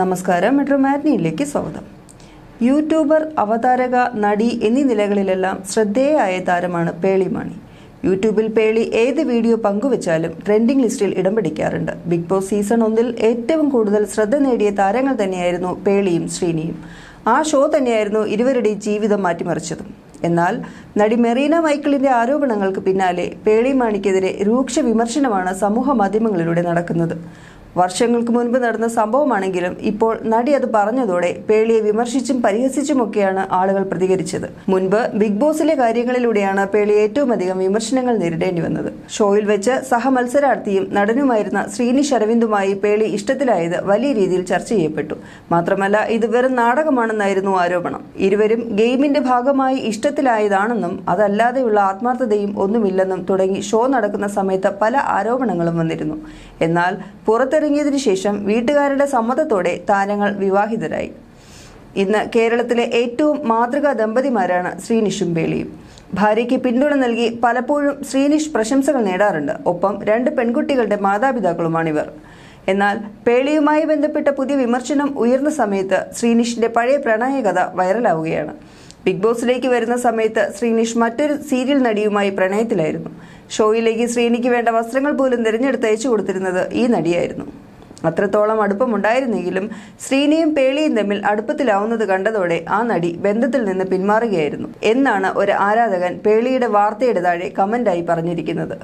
നമസ്കാരം. മെട്രോ മാറ്റ്നിയിലേക്ക് സ്വാഗതം. യൂട്യൂബർ അവതാരക നടി എന്നീ നിലകളിലെല്ലാം ശ്രദ്ധേയായ താരമാണ് പേളി മാണി. യൂട്യൂബിൽ പേളി ഏത് വീഡിയോ പങ്കുവച്ചാലും ട്രെൻഡിംഗ് ലിസ്റ്റിൽ ഇടം പിടിക്കാറുണ്ട്. ബിഗ് ബോസ് സീസൺ ഒന്നിൽ ഏറ്റവും കൂടുതൽ ശ്രദ്ധ നേടിയ താരങ്ങൾ തന്നെയായിരുന്നു പേളിയും ശ്രീനിയും. ആ ഷോ തന്നെയായിരുന്നു ഇരുവരുടെയും ജീവിതം മാറ്റിമറിച്ചതും. എന്നാൽ നടി മെറീന മൈക്കിളിന്റെ ആരോപണങ്ങൾക്ക് പിന്നാലെ പേളി മാണിക്കെതിരെ രൂക്ഷ വിമർശനമാണ് സമൂഹ മാധ്യമങ്ങളിലൂടെ നടക്കുന്നത്. വർഷങ്ങൾക്ക് മുൻപ് നടന്ന സംഭവമാണെങ്കിലും ഇപ്പോൾ നടി അത് പറഞ്ഞതോടെ പേളിയെ വിമർശിച്ചും പരിഹസിച്ചുമൊക്കെയാണ് ആളുകൾ പ്രതികരിച്ചത്. മുൻപ് ബിഗ് ബോസിലെ കാര്യങ്ങളിലൂടെയാണ് പേളി ഏറ്റവും അധികം വിമർശനങ്ങൾ നേരിടേണ്ടി വന്നത്. ഷോയിൽ വെച്ച് സഹമത്സരാർത്ഥിയും നടനുമായിരുന്ന ശ്രീനി ശരവിന്ദുമായി പേളി ഇഷ്ടത്തിലായത് വലിയ രീതിയിൽ ചർച്ച ചെയ്യപ്പെട്ടു. മാത്രമല്ല ഇത് വെറും നാടകമാണെന്നായിരുന്നു ആരോപണം. ഇരുവരും ഗെയിമിന്റെ ഭാഗമായി ഇഷ്ടത്തിലായതാണെന്നും അതല്ലാതെയുള്ള ആത്മാർത്ഥതയും ഒന്നുമില്ലെന്നും തുടങ്ങി ഷോ നടക്കുന്ന സമയത്ത് പല ആരോപണങ്ങളും വന്നിരുന്നു. എന്നാൽ പുറത്തിറങ്ങിയതിനു ശേഷം വീട്ടുകാരുടെ സമ്മതത്തോടെ താരങ്ങൾ വിവാഹിതരായി. ഇന്ന് കേരളത്തിലെ ഏറ്റവും മാതൃകാ ദമ്പതിമാരാണ് ശ്രീനിഷും ബേളിയും. ഭാര്യയ്ക്ക് പിന്തുണ നൽകി പലപ്പോഴും ശ്രീനിഷ് പ്രശംസകൾ നേടാറുണ്ട്. ഒപ്പം രണ്ട് പെൺകുട്ടികളുടെ മാതാപിതാക്കളുമാണിവർ. എന്നാൽ പേളിയുമായി ബന്ധപ്പെട്ട പുതിയ വിമർശനം ഉയർന്ന സമയത്ത് ശ്രീനിഷിന്റെ പഴയ പ്രണയകഥ വൈറലാവുകയാണ്. ബിഗ് ബോസിലേക്ക് വരുന്ന സമയത്ത് ശ്രീനിഷ് മറ്റൊരു സീരിയൽ നടിയുമായി പ്രണയത്തിലായിരുന്നു. ഷോയിലേക്ക് ശ്രീനിക്ക് വേണ്ട വസ്ത്രങ്ങൾ പോലും തിരഞ്ഞെടുത്ത് അയച്ചു കൊടുത്തിരുന്നത് ഈ നടിയായിരുന്നു. അത്രത്തോളം അടുപ്പമുണ്ടായിരുന്നെങ്കിലും ശ്രീനിയും പേളിയും തമ്മിൽ അടുപ്പത്തിലാവുന്നത് കണ്ടതോടെ ആ നടി ബന്ധത്തിൽ നിന്ന് പിന്മാറുകയായിരുന്നു. എന്നാണ് ഒരു ആരാധകൻ പേളിയുടെ വാർത്തയുടെ താഴെ കമന്റായി പറഞ്ഞിരിക്കുന്നത്.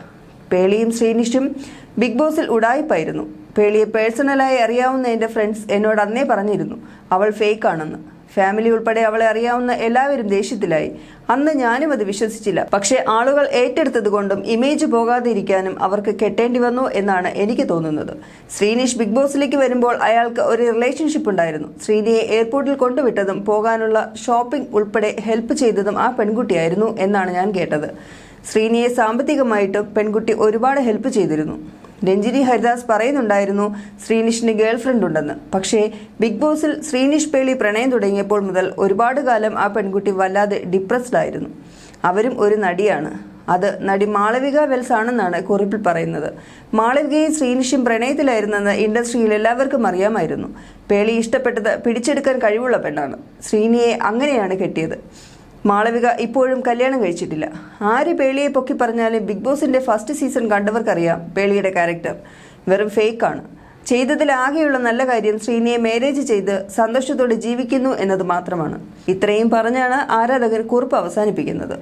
പേളിയും ശ്രീനിഷും ബിഗ് ബോസിൽ ഉടായിപ്പായിരുന്നു. പേളിയെ പേഴ്സണലായി അറിയാവുന്ന എന്റെ ഫ്രണ്ട്സ് എന്നോട് അന്നേ പറഞ്ഞിരുന്നു. അവൾ ഫേക്കാണെന്ന്. ഫാമിലി ഉൾപ്പെടെ അവളെ അറിയാവുന്ന എല്ലാവരും ദേഷ്യത്തിലായി. അന്ന് ഞാനും അത് വിശ്വസിച്ചില്ല. പക്ഷേ ആളുകൾ ഏറ്റെടുത്തതുകൊണ്ടും ഇമേജ് പോകാതിരിക്കാനും അവർക്ക് കെട്ടേണ്ടി വന്നു എന്നാണ് എനിക്ക് തോന്നുന്നത്. ശ്രീനീഷ് ബിഗ് ബോസിലേക്ക് വരുമ്പോൾ അയാൾക്ക് ഒരു റിലേഷൻഷിപ്പ് ഉണ്ടായിരുന്നു. ശ്രീനിയെ എയർപോർട്ടിൽ കൊണ്ടുവിട്ടതും പോകാനുള്ള ഷോപ്പിംഗ് ഉൾപ്പെടെ ഹെൽപ്പ് ചെയ്തതും ആ പെൺകുട്ടിയായിരുന്നു എന്നാണ് ഞാൻ കേട്ടത്. ശ്രീനിയെ സാമ്പത്തികമായിട്ടും പെൺകുട്ടി ഒരുപാട് ഹെൽപ്പ് ചെയ്തിരുന്നു. രഞ്ജിനി ഹരിദാസ് പറയുന്നുണ്ടായിരുന്നു ശ്രീനിഷിന് ഗേൾ ഫ്രണ്ട് ഉണ്ടെന്ന്. പക്ഷേ ബിഗ് ബോസിൽ ശ്രീനിഷ് പേളി പ്രണയം തുടങ്ങിയപ്പോൾ മുതൽ ഒരുപാട് കാലം ആ പെൺകുട്ടി വല്ലാതെ ഡിപ്രസ്ഡ് ആയിരുന്നു. അവരും ഒരു നടിയാണ്. അത് നടി മാളവിക വെൽസ് ആണെന്നാണ് കുറിപ്പിൽ പറയുന്നത്. മാളവികയും ശ്രീനിഷും പ്രണയത്തിലായിരുന്നെന്ന് ഇൻഡസ്ട്രിയിൽ എല്ലാവർക്കും അറിയാമായിരുന്നു. പേളി ഇഷ്ടപ്പെട്ടത് പിടിച്ചെടുക്കാൻ കഴിവുള്ള പെണ്ണാണ്. ശ്രീനിയെ അങ്ങനെയാണ് കെട്ടിയത്. മാളവിക ഇപ്പോഴും കല്യാണം കഴിച്ചിട്ടില്ല ആര് പേളിയെ പൊക്കി പറഞ്ഞാലും ബിഗ് ബോസിന്റെ ഫസ്റ്റ് സീസൺ കണ്ടവർക്കറിയാം പേളിയുടെ ക്യാരക്ടർ വെറും ഫേക്കാണ് ചെയ്തതിൽ ആകെയുള്ള നല്ല കാര്യം ശ്രീനിയെ മാരേജ് ചെയ്ത് സന്തോഷത്തോടെ ജീവിക്കുന്നു എന്നത് മാത്രമാണ് ഇത്രയും പറഞ്ഞാണ് ആരാധകർ കുറിപ്പ് അവസാനിപ്പിക്കുന്നത്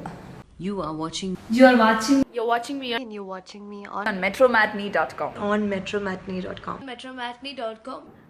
You are watching You are watching You're watching me and you're watching me on, on metromatney.com. on metromatney.com. metromatney.com.